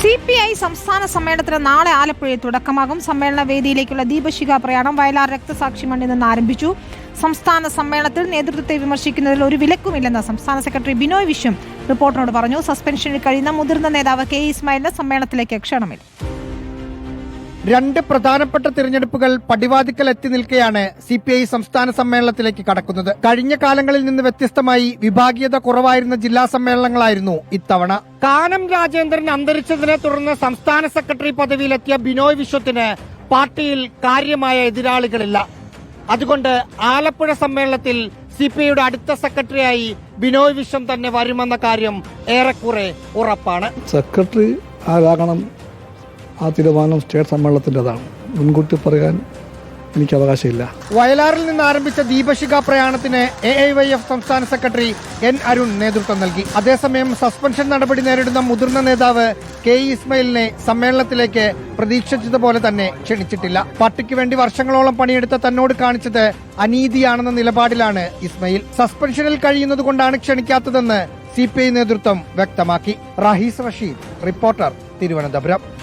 C P I സംസ്ഥാന സമ്മേളനത്തിന് നാളെ ആലപ്പുഴയിൽ തുടക്കമാകും. സമ്മേളന വേദിയിലേക്കുള്ള ദീപശിഖ പ്രയാണം വയലാർ രക്തസാക്ഷി മണ്ണിൽ നിന്ന് ആരംഭിച്ചു. സംസ്ഥാന സമ്മേളനത്തിൽ നേതൃത്വത്തെ വിമർശിക്കുന്നതിൽ ഒരു വിലക്കുമില്ലെന്ന് സംസ്ഥാന സെക്രട്ടറി ബിനോയ് വിശ്വം റിപ്പോർട്ടിനോട് പറഞ്ഞു. സസ്പെൻഷനിൽ കഴിയുന്ന മുതിർന്ന നേതാവ് കെ ഇസ്മായിലിന് സമ്മേളനത്തിലേക്ക് ക്ഷണമില്ല. രണ്ട് പ്രധാനപ്പെട്ട തിരഞ്ഞെടുപ്പുകൾ പടിവാതിക്കൽ എത്തി നിൽക്കെയാണ് സി പി ഐ സംസ്ഥാന സമ്മേളനത്തിലേക്ക് കടക്കുന്നത്. കഴിഞ്ഞ കാലങ്ങളിൽ നിന്ന് വ്യത്യസ്തമായി വിഭാഗീയത കുറവായിരുന്ന ജില്ലാ സമ്മേളനങ്ങളായിരുന്നു ഇത്തവണ. കാനം രാജേന്ദ്രൻ അന്തരിച്ചതിനെ തുടർന്ന് സംസ്ഥാന സെക്രട്ടറി പദവിയിലെത്തിയ ബിനോയ് വിശ്വത്തിന് പാർട്ടിയിൽ കാര്യമായ എതിരാളികളില്ല. അതുകൊണ്ട് ആലപ്പുഴ സമ്മേളനത്തിൽ സി പി ഐയുടെ അടുത്ത സെക്രട്ടറിയായി ബിനോയ് വിശ്വം തന്നെ വരുമെന്ന കാര്യം ഏറെക്കുറെ ഉറപ്പാണ്. സെക്രട്ടറി ആരാകണം ആ തീരുമാനം സ്റ്റേറ്റ് സമ്മേളനത്തിന്റെതാണ്. മുൻകൂട്ടി പറയാൻ എനിക്ക് അവകാശമില്ല. വയലാറിൽ നിന്ന് ആരംഭിച്ച ദീപശിഖ പ്രയാണത്തിന് എ ഐ വൈ എഫ് സംസ്ഥാന സെക്രട്ടറി എൻ അരുൺ നേതൃത്വം നൽകി. അതേസമയം സസ്പെൻഷൻ നടപടി നേരിടുന്ന മുതിർന്ന നേതാവ് കെ ഇസ്മയിലിനെ സമ്മേളനത്തിലേക്ക് പ്രതീക്ഷിച്ചതുപോലെ തന്നെ ക്ഷണിച്ചിട്ടില്ല. പാർട്ടിക്ക് വേണ്ടി വർഷങ്ങളോളം പണിയെടുത്ത തന്നോട് കാണിച്ചത് അനീതിയാണെന്ന നിലപാടിലാണ് ഇസ്മയിൽ. സസ്പെൻഷനിൽ കഴിയുന്നത് കൊണ്ടാണ് ക്ഷണിക്കാത്തതെന്ന് സി പി ഐ നേതൃത്വം വ്യക്തമാക്കി. റഹീസ് റഷീദ് റിപ്പോർട്ടർ തിരുവനന്തപുരം.